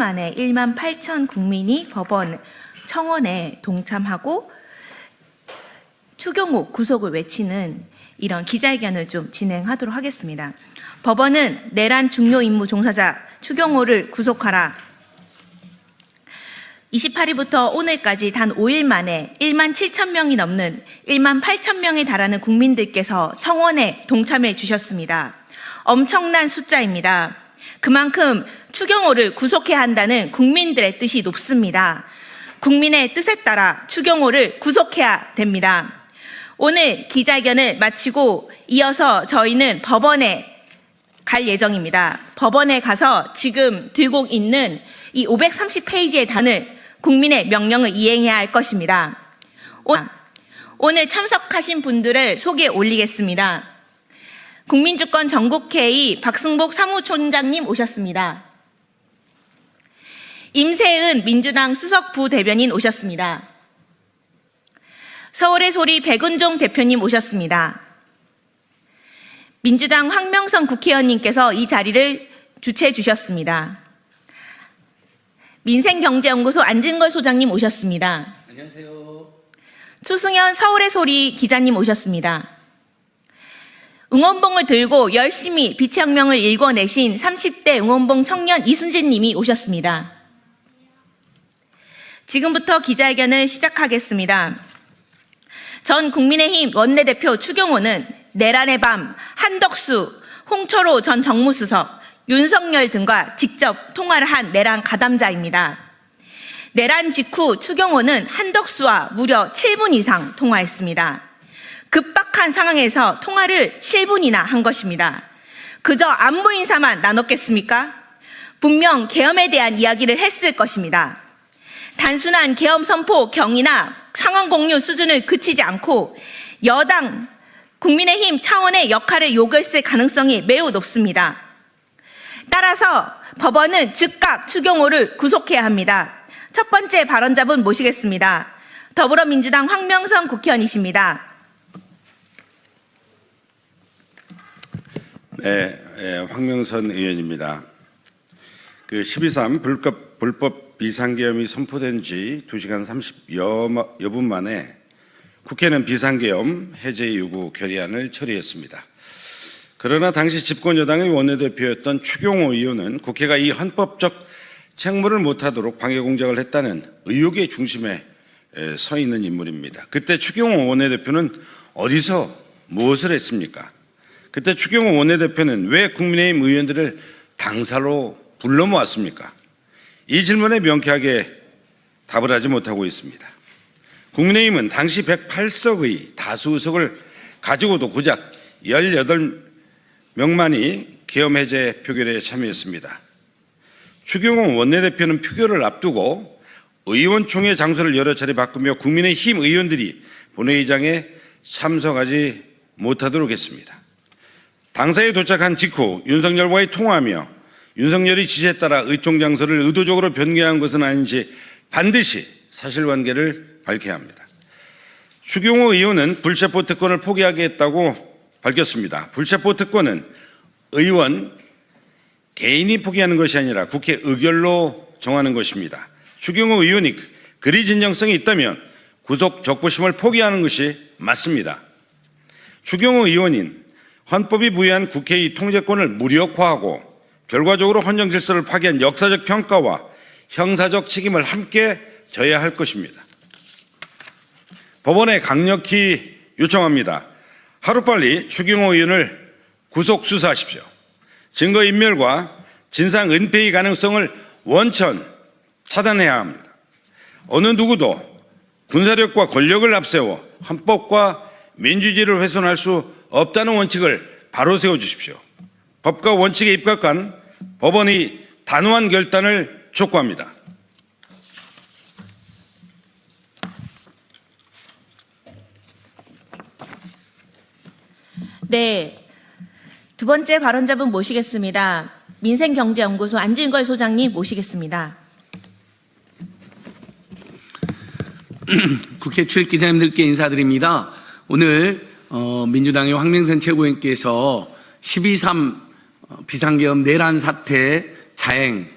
만에 1만 8천 국민이 법원 청원에 동참하고 추경호 구속을 외치는 이런 기자회견을 좀 진행하도록 하겠습니다. 법원은 내란 중요 임무 종사자 추경호를 구속하라. 28일부터 오늘까지 단 5일 만에 1만 7천 명이 넘는 1만 8천 명에 달하는 국민들께서 청원에 동참해 주셨습니다. 엄청난 숫자입니다. 그만큼 추경호를 구속해야 한다는 국민들의 뜻이 높습니다. 국민의 뜻에 따라 추경호를 구속해야 됩니다. 오늘 기자회견을 마치고 이어서 저희는 법원에 갈 예정입니다. 법원에 가서 지금 들고 있는 이 530페이지의 단을 국민의 명령을 이행해야 할 것입니다. 오- 오늘 참석하신 분들을 소개 올리겠습니다. 국민주권 전국회의 박승복 사무총장님 오셨습니다. 임세은 민주당 수석 부대변인 오셨습니다. 서울의 소리 백은종 대표님 오셨습니다. 민주당 황명선 국회의원님께서 이 자리를 주최해 주셨습니다. 민생경제연구소 안진걸 소장님 오셨습니다. 안녕하세요. 추승현 서울의 소리 기자님 오셨습니다. 응원봉을 들고 열심히 빛의 혁명을 일궈내신 30대 응원봉 청년 이순진 님이 오셨습니다. 지금부터 기자회견을 시작하겠습니다. 전 국민의힘 원내대표 추경호는 내란의 밤 한덕수, 홍철호 전 정무수석, 윤석열 등과 직접 통화를 한 내란 가담자입니다. 내란 직후 추경호는 한덕수와 무려 7분 이상 통화했습니다. 급박한 상황에서 통화를 7분이나 한 것입니다. 그저 안부 인사만 나눴겠습니까? 분명 계엄에 대한 이야기를 했을 것입니다. 단순한 계엄 선포 경이나 상황 공유 수준을 그치지 않고 여당 국민의힘 차원의 역할을 요구했을 가능성이 매우 높습니다. 따라서 법원은 즉각 추경호를 구속해야 합니다. 첫 번째 발언자분 모시겠습니다. 더불어민주당 황명선 국회의원이십니다. 네, 예, 황명선 의원입니다. 그 12.3 불법, 불법 비상계엄이 선포된 지 2시간 30여 여분 만에 국회는 비상계엄 해제 요구 결의안을 처리했습니다. 그러나 당시 집권 여당의 원내대표였던 추경호 의원은 국회가 이 헌법적 책무를 못하도록 방해 공작을 했다는 의혹의 중심에 에, 서 있는 인물입니다. 그때 추경호 원내대표는 어디서 무엇을 했습니까? 그때 추경호 원내대표는 왜 국민의힘 의원들을 당사로 불러 모았습니까? 이 질문에 명쾌하게 답을 하지 못하고 있습니다. 국민의힘은 당시 108석의 다수 의석을 가지고도 고작 18명만이 계엄 해제 표결에 참여했습니다. 추경호 원내대표는 표결을 앞두고 의원총회 장소를 여러 차례 바꾸며 국민의힘 의원들이 본회의장에 참석하지 못하도록 했습니다. 당사에 도착한 직후 윤석열과의 통화하며 윤석열이 지시에 따라 의총 장소를 의도적으로 변경한 것은 아닌지 반드시 사실관계를 밝혀야 합니다. 추경호 의원은 불체포 특권을 포기하겠다고 밝혔습니다. 불체포 특권은 의원 개인이 포기하는 것이 아니라 국회 의결로 정하는 것입니다. 추경호 의원이 그리 진정성이 있다면 구속 적부심을 포기하는 것이 맞습니다. 추경호 의원인 헌법이 부여한 국회의 통제권을 무력화하고 결과적으로 헌정 질서를 파괴한 역사적 평가와 형사적 책임을 함께 져야 할 것입니다. 법원에 강력히 요청합니다. 하루빨리 추경호 의원을 구속 수사하십시오. 증거 인멸과 진상 은폐의 가능성을 원천 차단해야 합니다. 어느 누구도 군사력과 권력을 앞세워 헌법과 민주주의를 훼손할 수 없다는 원칙을 바로 세워 주십시오. 법과 원칙에 입각한 법원의 단호한 결단을 촉구합니다. 네. 두 번째 발언자분 모시겠습니다. 민생경제연구소 안진걸 소장님 모시겠습니다. 국회 출입 기자님들께 인사드립니다. 오늘 어, 민주당의 황명선 최고위원께서 12.3 어, 비상계엄 내란 사태 자행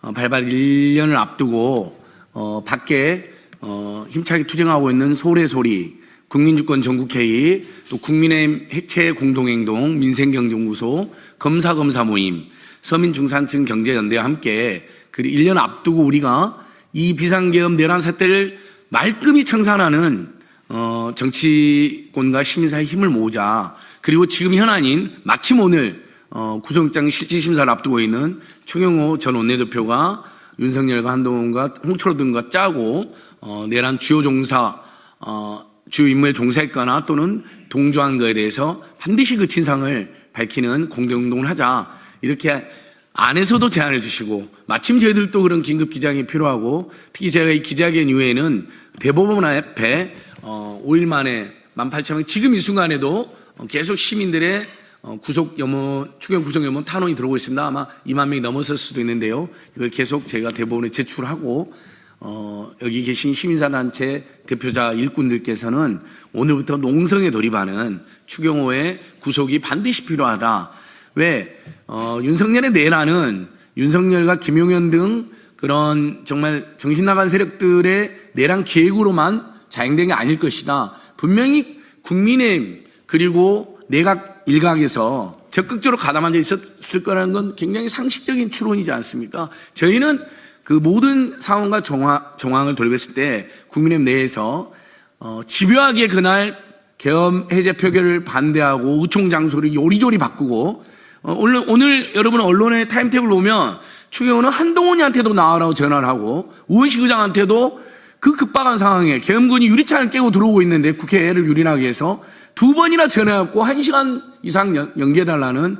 어, 발발 1년을 앞두고 어, 밖에 어, 힘차게 투쟁하고 있는 소래 소리, 국민주권 전국회의, 또 국민의힘 해체 공동행동, 민생경제연구소, 검사검사 모임, 서민중산층 경제연대와 함께 그 1년 앞두고 우리가 이 비상계엄 내란 사태를 말끔히 청산하는 어, 정치권과 시민사회 힘을 모으자. 그리고 지금 현안인 마침 오늘 어, 구속영장 실질심사를 앞두고 있는 추경호 전 원내대표가 윤석열과 한동훈과 홍철호 등과 짜고 어, 내란 주요 종사 어, 주요 임무에 종사했거나 또는 동조한 것에 대해서 반드시 그 진상을 밝히는 공개운동을 하자. 이렇게 안에서도 제안을 주시고 마침 저희들도 그런 긴급 기장이 필요하고 특히 제가 이 기자회견 이후에는 대법원 앞에 어, 5일 만에 18,000명 지금 이 순간에도 어, 계속 시민들의 어, 구속 염원, 추경 구속 염원 탄원이 들어오고 있습니다. 아마 2만 명이 넘었을 수도 있는데요. 이걸 계속 제가 대법원에 제출하고 어, 여기 계신 시민사단체 대표자 일꾼들께서는 오늘부터 농성에 돌입하는 추경호의 구속이 반드시 필요하다. 왜, 어, 윤석열의 내란은 윤석열과 김용현 등 그런 정말 정신 나간 세력들의 내란 계획으로만 자행된 게 아닐 것이다. 분명히 국민의힘 그리고 내각 일각에서 적극적으로 가담한 데 있었을 거라는 건 굉장히 상식적인 추론이지 않습니까? 저희는 그 모든 상황과 정황, 정황을 돌려봤을 때 국민의힘 내에서 어, 집요하게 그날 계엄 해제 표결을 반대하고 의총 장소를 요리조리 바꾸고 어, 오늘, 오늘 여러분 언론의 타임테이블 보면 추경호는 한동훈이한테도 나와라고 전화를 하고 우원식 의장한테도 그 급박한 상황에 계엄군이 유리창을 깨고 들어오고 있는데 국회를 유린하기 위해서 두 번이나 전화했고 한 시간 이상 연- 연기해달라는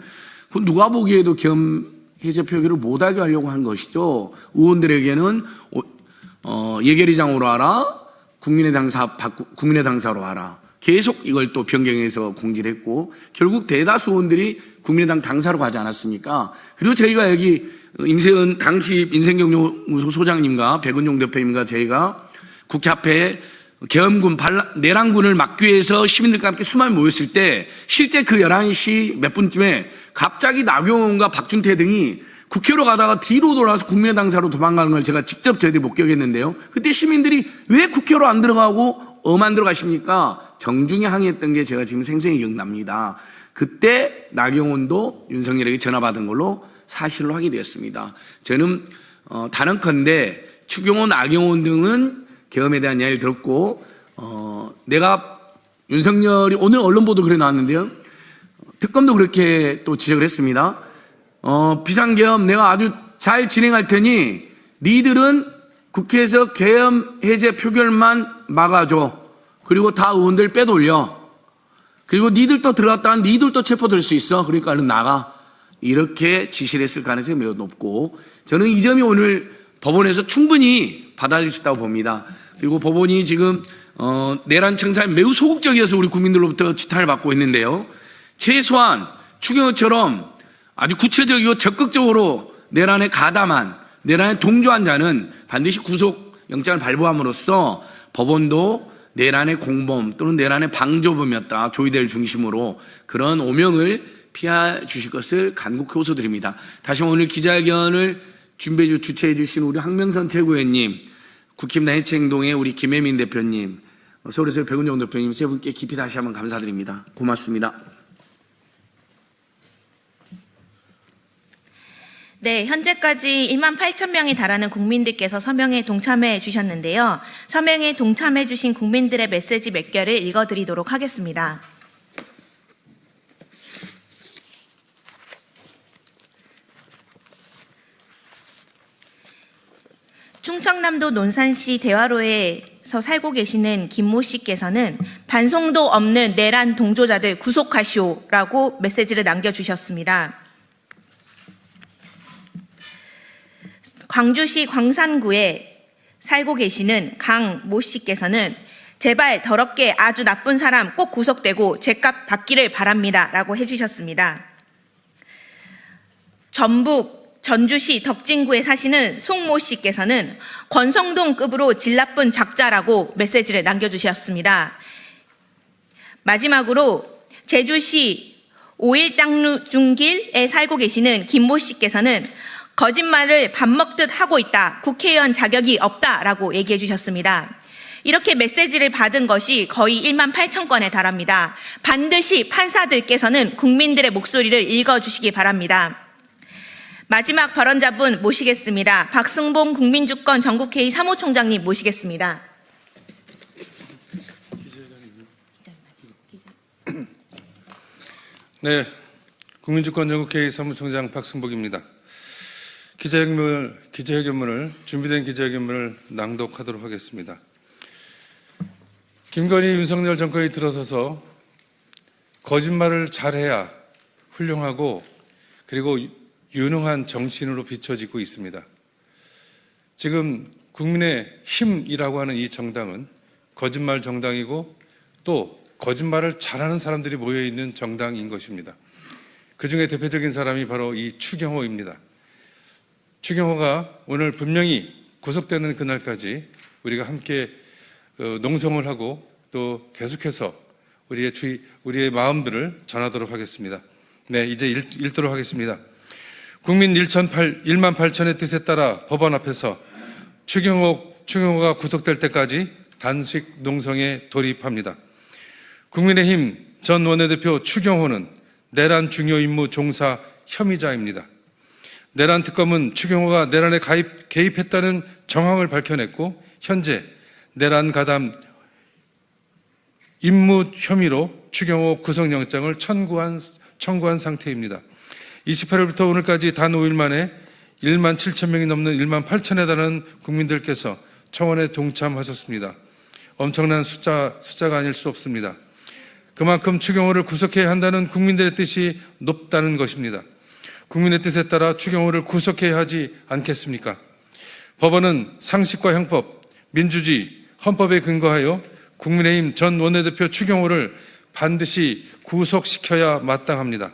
그 누가 보기에도 계엄 해제 표결을 못하게 하려고 한 것이죠. 의원들에게는 오- 어, 예결위장으로 하라, 국민의 당사 국민의 당사로 하라. 계속 이걸 또 변경해서 공지를 했고 결국 대다수 의원들이 국민의당 당사로 가지 않았습니까? 그리고 저희가 여기 임세은 당시 민생경제연구소 소장님과 백은종 대표님과 저희가 국회 앞에 계엄군 반란, 내란군을 막기 위해서 시민들과 함께 수많이 모였을 때 실제 그 11시 몇 분쯤에 갑자기 나경원과 박준태 등이 국회로 가다가 뒤로 돌아서 국민의당사로 도망가는 걸 제가 직접 저희들이 목격했는데요. 그때 시민들이 왜 국회로 안 들어가고 엄안 들어가십니까? 정중히 항의했던 게 제가 지금 생생히 기억납니다. 그때 나경원도 윤석열에게 전화 받은 걸로 사실로 확인되었습니다. 저는 어, 단언컨대 추경호, 나경원 등은 계엄에 대한 이야기를 들었고 어, 내가 윤석열이 오늘 언론 보도 그래 나왔는데요. 특검도 그렇게 또 지적을 했습니다. 어, 비상계엄 내가 아주 잘 진행할 테니 니들은 국회에서 계엄 해제 표결만 막아줘. 그리고 다 의원들 빼돌려. 그리고 니들도 들어갔다가 니들도 체포될 수 있어. 그러니까 얼른 나가. 이렇게 지시를 했을 가능성이 매우 높고 저는 이 점이 오늘 법원에서 충분히 받아들일 수 있다고 봅니다. 그리고 법원이 지금 어, 내란 청사에 매우 소극적이어서 우리 국민들로부터 지탄을 받고 있는데요. 최소한 추경호처럼 아주 구체적이고 적극적으로 내란에 가담한 내란에 동조한 자는 반드시 구속 영장을 발부함으로써 법원도 내란의 공범 또는 내란의 방조범이었다 조이대를 중심으로 그런 오명을 피해 주실 것을 간곡히 호소드립니다. 다시 오늘 기자회견을 준비해 주 주최해 주신 우리 황명선 최고위원님, 국힘당 해체행동의 우리 김혜민 대표님, 서울에서 백은종 대표님 세 분께 깊이 다시 한번 감사드립니다. 고맙습니다. 네, 현재까지 1만 8천 명이 달하는 국민들께서 서명에 동참해 주셨는데요. 서명에 동참해 주신 국민들의 메시지 몇 개를 읽어드리도록 하겠습니다. 충청남도 논산시 대화로에서 살고 계시는 김모 씨께서는 반송도 없는 내란 동조자들 구속하시오라고 메시지를 남겨주셨습니다. 광주시 광산구에 살고 계시는 강 모 씨께서는 제발 더럽게 아주 나쁜 사람 꼭 구속되고 죄값 받기를 바랍니다. 라고 해주셨습니다. 전북 전주시 덕진구에 사시는 송모 씨께서는 권성동급으로 질 나쁜 작자라고 메시지를 남겨주셨습니다. 마지막으로 제주시 오일장중길에 살고 계시는 김모 씨께서는 거짓말을 밥 먹듯 하고 있다. 국회의원 자격이 없다 라고 얘기해 주셨습니다. 이렇게 메시지를 받은 것이 거의 1만 8천 건에 달합니다. 반드시 판사들께서는 국민들의 목소리를 읽어주시기 바랍니다. 마지막 발언자분 모시겠습니다. 박승봉 국민주권 전국회의 사무총장님 모시겠습니다. 네, 국민주권 전국회의 사무총장 박승복입니다. 기자회견문을, 기자회견문을 준비된 기자회견문을 낭독하도록 하겠습니다. 김건희 윤석열 정권이 들어서서 거짓말을 잘해야 훌륭하고 그리고 유능한 정치인으로 비춰지고 있습니다. 지금 국민의 힘이라고 하는 이 정당은 거짓말 정당이고 또 거짓말을 잘하는 사람들이 모여 있는 정당인 것입니다. 그 중에 대표적인 사람이 바로 이 추경호입니다. 추경호가 오늘 분명히 구속되는 그날까지 우리가 함께 어, 농성을 하고 또 계속해서 우리의 주의, 우리의 마음들을 전하도록 하겠습니다. 네, 이제 읽, 읽도록 하겠습니다. 국민 1,800, 1만 8천의 뜻에 따라 법원 앞에서 추경호, 추경호가 구속될 때까지 단식 농성에 돌입합니다. 국민의힘 전 원내대표 추경호는 내란 중요 임무 종사 혐의자입니다. 내란 특검은 추경호가 내란에 가입, 개입했다는 정황을 밝혀냈고 현재 내란 가담 임무 혐의로 추경호 구속영장을 청구한, 청구한 상태입니다. 28일부터 오늘까지 단 5일 만에 1만 7천 명이 넘는 1만 8천에 달하는 국민들께서 청원에 동참하셨습니다. 엄청난 숫자, 숫자가 아닐 수 없습니다. 그만큼 추경호를 구속해야 한다는 국민들의 뜻이 높다는 것입니다. 국민의 뜻에 따라 추경호를 구속해야 하지 않겠습니까? 법원은 상식과 형법, 민주주의, 헌법에 근거하여 국민의힘 전 원내대표 추경호를 반드시 구속시켜야 마땅합니다.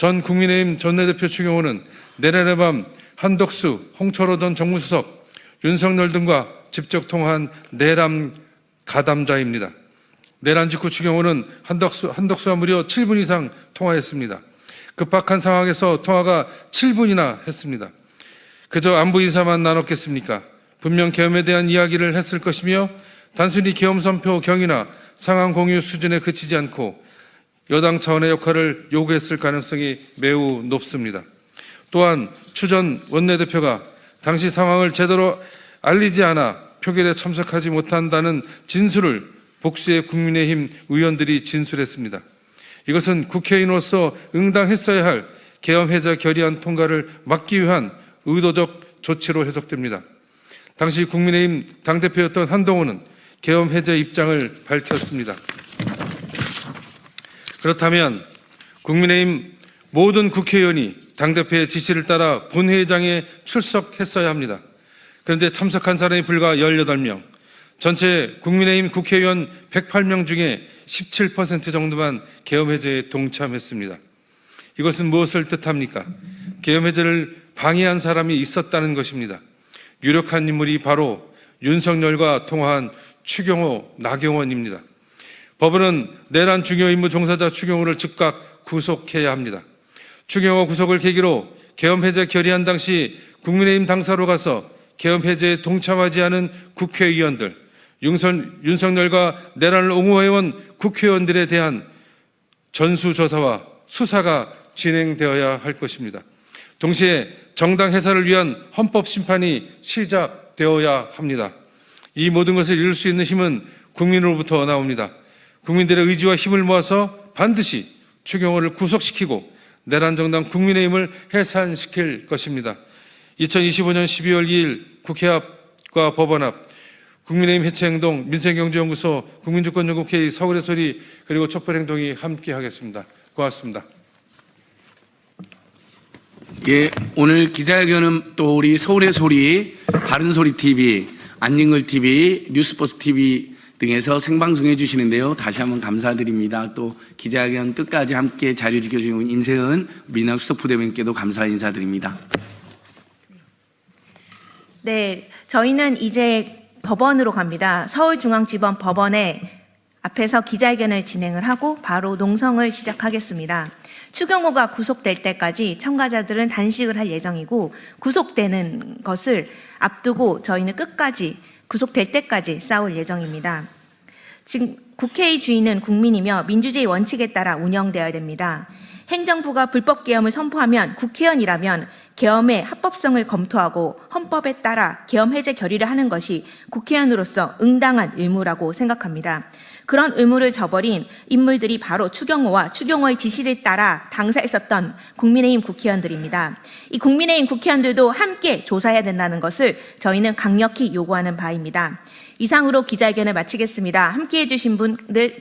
전 국민의힘 전 원내대표 추경호는 내란의 밤 한덕수, 홍철호 전 정무수석, 윤석열 등과 직접 통화한 내란 가담자입니다. 내란 직후 추경호는 한덕수, 한덕수와 무려 7분 이상 통화했습니다. 급박한 상황에서 통화가 7분이나 했습니다. 그저 안부 인사만 나눴겠습니까? 분명 계엄에 대한 이야기를 했을 것이며 단순히 계엄 선포 경위나 상황 공유 수준에 그치지 않고 여당 차원의 역할을 요구했을 가능성이 매우 높습니다. 또한 추전 원내대표가 당시 상황을 제대로 알리지 않아 표결에 참석하지 못한다는 진술을 복수의 국민의힘 의원들이 진술했습니다. 이것은 국회의원으로서 응당했어야 할 계엄 해제 결의안 통과를 막기 위한 의도적 조치로 해석됩니다. 당시 국민의힘 당대표였던 한동훈은 계엄 해제 입장을 밝혔습니다. 그렇다면 국민의힘 모든 국회의원이 당대표의 지시를 따라 본회의장에 출석했어야 합니다. 그런데 참석한 사람이 불과 18명, 전체 국민의힘 국회의원 108명 중에 17% 정도만 계엄해제에 동참했습니다. 이것은 무엇을 뜻합니까? 계엄해제를 방해한 사람이 있었다는 것입니다. 유력한 인물이 바로 윤석열과 통화한 추경호, 나경원입니다. 법원은 내란 중요 임무 종사자 추경호를 즉각 구속해야 합니다. 추경호 구속을 계기로 계엄 해제 결의안 당시 국민의힘 당사로 가서 계엄 해제에 동참하지 않은 국회의원들, 윤선, 윤석열과 내란을 옹호해온 국회의원들에 대한 전수조사와 수사가 진행되어야 할 것입니다. 동시에 정당 해산을 위한 헌법 심판이 시작되어야 합니다. 이 모든 것을 이룰 수 있는 힘은 국민으로부터 나옵니다. 국민들의 의지와 힘을 모아서 반드시 추경호를 구속시키고 내란 정당 국민의힘을 해산시킬 것입니다. 2025년 12월 2일 국회 앞과 법원 앞 국민의힘 해체행동 민생경제연구소 국민주권연구회의 서울의 소리 그리고 촛불행동이 함께 하겠습니다. 고맙습니다. 예, 오늘 기자회견은 또 우리 서울의 소리, 바른소리 TV, 안진걸 TV, 뉴스버스 TV 등에서 생방송해 주시는데요. 다시 한번 감사드립니다. 또 기자회견 끝까지 함께 자료 지켜주신 인세은 민학 수석 부대변께도 감사 인사드립니다. 네, 저희는 이제 법원으로 갑니다. 서울중앙지법 법원에 앞에서 기자회견을 진행을 하고 바로 농성을 시작하겠습니다. 추경호가 구속될 때까지 참가자들은 단식을 할 예정이고 구속되는 것을 앞두고 저희는 끝까지 구속될 때까지 싸울 예정입니다. 지금 국회의 주인은 국민이며 민주주의 원칙에 따라 운영되어야 됩니다. 행정부가 불법 계엄을 선포하면 국회의원이라면 계엄의 합법성을 검토하고 헌법에 따라 계엄 해제 결의를 하는 것이 국회의원으로서 응당한 의무라고 생각합니다. 그런 의무를 저버린 인물들이 바로 추경호와 추경호의 지시를 따라 당사했었던 국민의힘 국회의원들입니다. 이 국민의힘 국회의원들도 함께 조사해야 된다는 것을 저희는 강력히 요구하는 바입니다. 이상으로 기자회견을 마치겠습니다. 함께 해주신 분들